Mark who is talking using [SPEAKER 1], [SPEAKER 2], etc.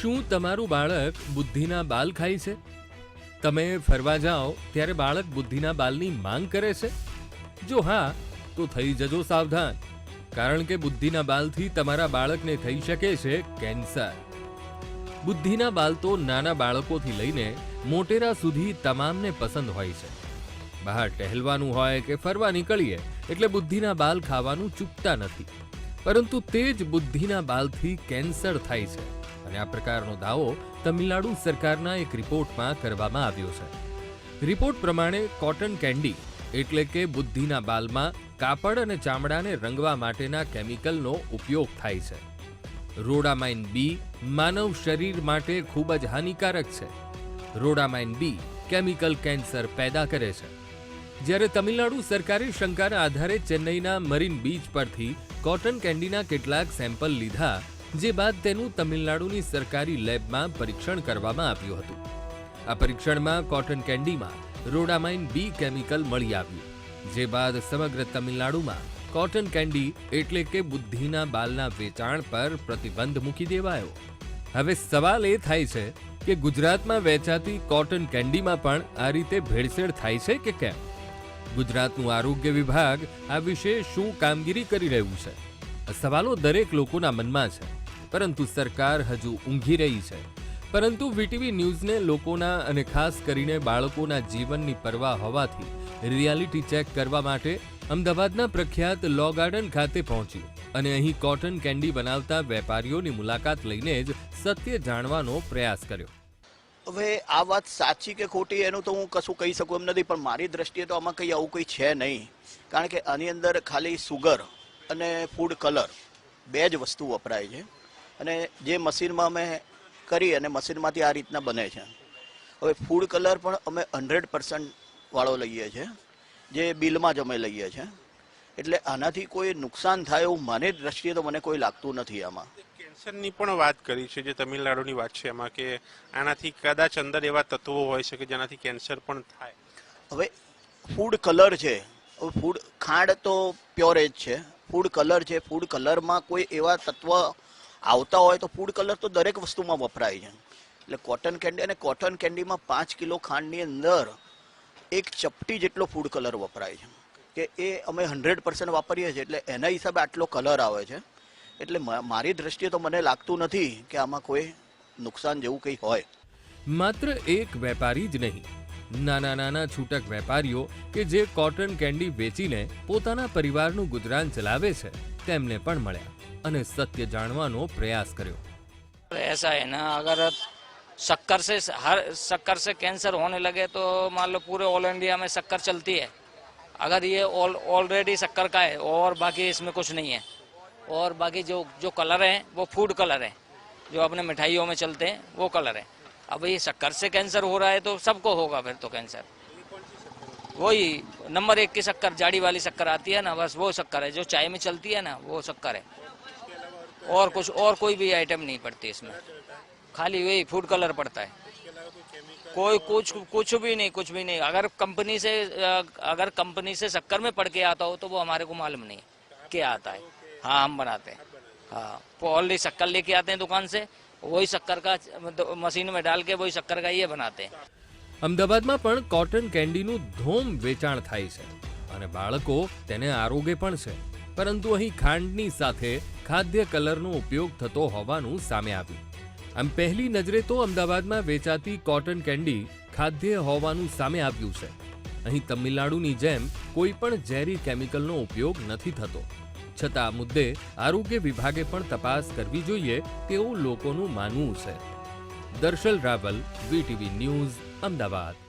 [SPEAKER 1] શું તમારું બાળક બુદ્ધિના બાલ ખાય છે? તમે ફરવા જાઓ ત્યારે બાળક બુદ્ધિના બાલની માંગ કરે છે? જો હા, તો થઈ જજો સાવધાન, કારણ કે બુદ્ધિના બાલથી તમારા બાળકને થઈ શકે છે કેન્સર. બુદ્ધિના બાલ તો નાના બાળકોથી લઈને મોટેરા સુધી તમામને પસંદ હોય છે. બહાર ટહેલવાનું હોય કે ફરવા નીકળીએ, એટલે બુદ્ધિના બાલ ખાવાનું ચૂકતા નથી. પરંતુ તે જ બુદ્ધિના બાલથી કેન્સર થાય છે. અને આ પ્રકારનો દાવો તમિલનાડુ સરકારના એક રિપોર્ટમાં કરવામાં આવ્યો છે. રિપોર્ટ પ્રમાણે કોટન કેન્ડી એટલે કે બુદ્ધિના બાલમાં કાપડ અને ચામડાને રંગવા માટેના કેમિકલનો ઉપયોગ થાય છે. રોડામાઇન બી માનવ શરીર માટે ખૂબ જ હાનિકારક છે. રોડામાઇન બી કેમિકલ કેન્સર પેદા કરે છે. જ્યારે તમિલનાડુ સરકારે શંકાના આધારે ચેન્નઈના મરીન બીચ પરથી કોટન કેન્ડીના કેટલાક સેમ્પલ લીધા જે બાદ તેનું તમિલનાડુની સરકારી લેબમાં પરીક્ષણ કરવામાં આવ્યું હતું. આ પરીક્ષણમાં કોટન કેન્ડીમાં રોડામાઇન બી કેમિકલ મળી આવ્યું. જે બાદ સમગ્ર તમિલનાડુમાં કોટન કેન્ડી એટલે કે બુદ્ધિના બાલના વેચાણ પર પ્રતિબંધ મૂકી દેવાયો. હવે સવાલ એ થાય છે કે ગુજરાતમાં વેચાતી કોટન કેન્ડીમાં પણ આ રીતે ભેળસેળ થાય છે કે કેમ? ગુજરાતનું આરોગ્ય વિભાગ આ વિશે શું કામગીરી કરી રહ્યું છે? સવાલો દરેક લોકોના મનમાં છે. પરંતુ સરકાર હજુ ઊંઘી રહી છે. પરંતુ વીટીવી ન્યૂઝને લોકોના અને ખાસ કરીને બાળકોના જીવનની પરવા હોવાથી રિયાલિટી ચેક કરવા માટે અમદાવાદના પ્રખ્યાત લો ગાર્ડન ખાતે પહોંચ્યું અને અહીં કોટન કેન્ડી બનાવતા વેપારીઓની મુલાકાત લઈને જ સત્ય જાણવાનો પ્રયાસ કર્યો.
[SPEAKER 2] હવે આ વાત સાચી કે ખોટી એનું તો હું કશું કહી શકું એમ નથી, પણ મારી દ્રષ્ટિએ તો આમાં કંઈ આવું કંઈ છે નહીં. કારણ કે આની અંદર ખાલી સુગર અને ફૂડ કલર બે જ વસ્તુ વપરાય છે. અને જે મશીનમાં અમે કરી અને મશીનમાંથી આ રીતના બને છે. હવે ફૂડ કલર પણ અમે હંડ્રેડ વાળો લઈએ છીએ જે બિલમાં જ અમે લઈએ છીએ એટલે આનાથી કોઈ નુકસાન થાય એવું મને દ્રષ્ટિએ તો મને કોઈ લાગતું નથી આમાં.
[SPEAKER 3] કેન્સરની પણ વાત કરી છે જે તમિલનાડુની વાત છે એમાં કે આનાથી કદાચ અંદર એવા તત્વો હોય છે કે જેનાથી કેન્સર પણ થાય.
[SPEAKER 2] હવે ફૂડ કલર છે હવે ફૂડ ખાંડ તો પ્યોર જ છે. ફૂડ કલર છે ફૂડ કલરમાં કોઈ એવા તત્વ આવતા હોય તો ફૂડ કલર તો દરેક વસ્તુમાં વપરાય છે. એટલે કોટન કેન્ડી અને કોટન કેન્ડીમાં પાંચ કિલો ખાંડની અંદર એક ચપટી જેટલો ફૂડ કલર વપરાય છે. કે એ અમે હંડ્રેડ પર્સન્ટ વાપરીએ છીએ, એટલે એના હિસાબે આટલો કલર આવે છે. એટલે મારી દ્રષ્ટિએ તો મને લાગતું નથી કે આમાં કોઈ નુકસાન જેવું કંઈ હોય.
[SPEAKER 1] માત્ર એક વેપારી જ નહીં, નાના નાના છૂટક વેપારીઓ કે જે કોટન કેન્ડી વેચીને પોતાના પરિવારનું ગુજરાન ચલાવે છે, તેમને પણ મળ્યા. અને સત્ય જાણવાનો પ્રયાસ કર્યો
[SPEAKER 4] ऐसा है ना अगर शक्कर से हर शक्कर से कैंसर होने लगे तो मान लो पूरे ऑल इंडिया में शक्कर चलती है अगर ये ऑल ऑलरेडी शक्कर का है और बाकी इसमें कुछ नहीं है और बाकी जो जो कलर हैं वो फूड कलर है जो अपने मिठाइयों में चलते हैं वो कलर है अब ये शक्कर से कैंसर हो रहा है तो सबको होगा फिर तो कैंसर वही नंबर एक की शक्कर जाड़ी वाली शक्कर आती है ना बस वो शक्कर है जो चाय में चलती है ना वो शक्कर है और कुछ और कोई भी आइटम नहीं पड़ती इसमें खाली वही फूड कलर पड़ता है कोई कुछ कुछ भी नहीं कुछ भी नहीं अगर कंपनी से अ, अगर कंपनी से शक्कर में पड़ के आता हो तो वो हमारे को मालूम नहीं है क्या आता है हाँ हम बनाते हैं हाँ वो ऑलरेडी शक्कर लेके आते हैं दुकान से वही शक्कर का मतलब मशीन में डाल के वही शक्कर का ये बनाते हैं
[SPEAKER 1] અમદાવાદમાં પણ કોટન કેન્ડીનું ધોમ વેચાણ થાય છે અને બાળકો તેને આરોગે પણ છે પરંતુ અહીં ખાંડની સાથે ખાદ્ય કલરનો ઉપયોગ થતો હોવાનું સામે આવ્યું. આમ પહેલી નજરે તો અમદાવાદમાં વેચાતી કોટન કેન્ડી ખાદ્ય હોવાનું સામે આવ્યું છે. અહીં તમિલનાડુની જેમ કોઈ પણ ઝેરી કેમિકલનો ઉપયોગ નથી થતો. છતાં આ મુદ્દે આરોગ્ય વિભાગે પણ તપાસ કરવી જોઈએ તેવું લોકોનું માનવું છે. Darshal Raval, VTV news, Ahmedabad.